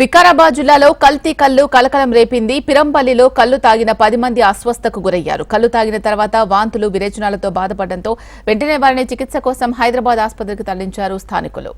వికారాబాద్ జిల్లాలో కల్తీ కల్లు కలకలం రేపింది. పిరంపల్లిలో కల్లు తాగిన పది మంది అస్వస్థకు గురయ్యారు. కల్లు తాగిన తర్వాత వాంతులు విరేచనాలతో బాధపడడంతో వెంటనే వారిని చికిత్స కోసం హైదరాబాద్ ఆసుపత్రికి తరలించారు స్థానికులు.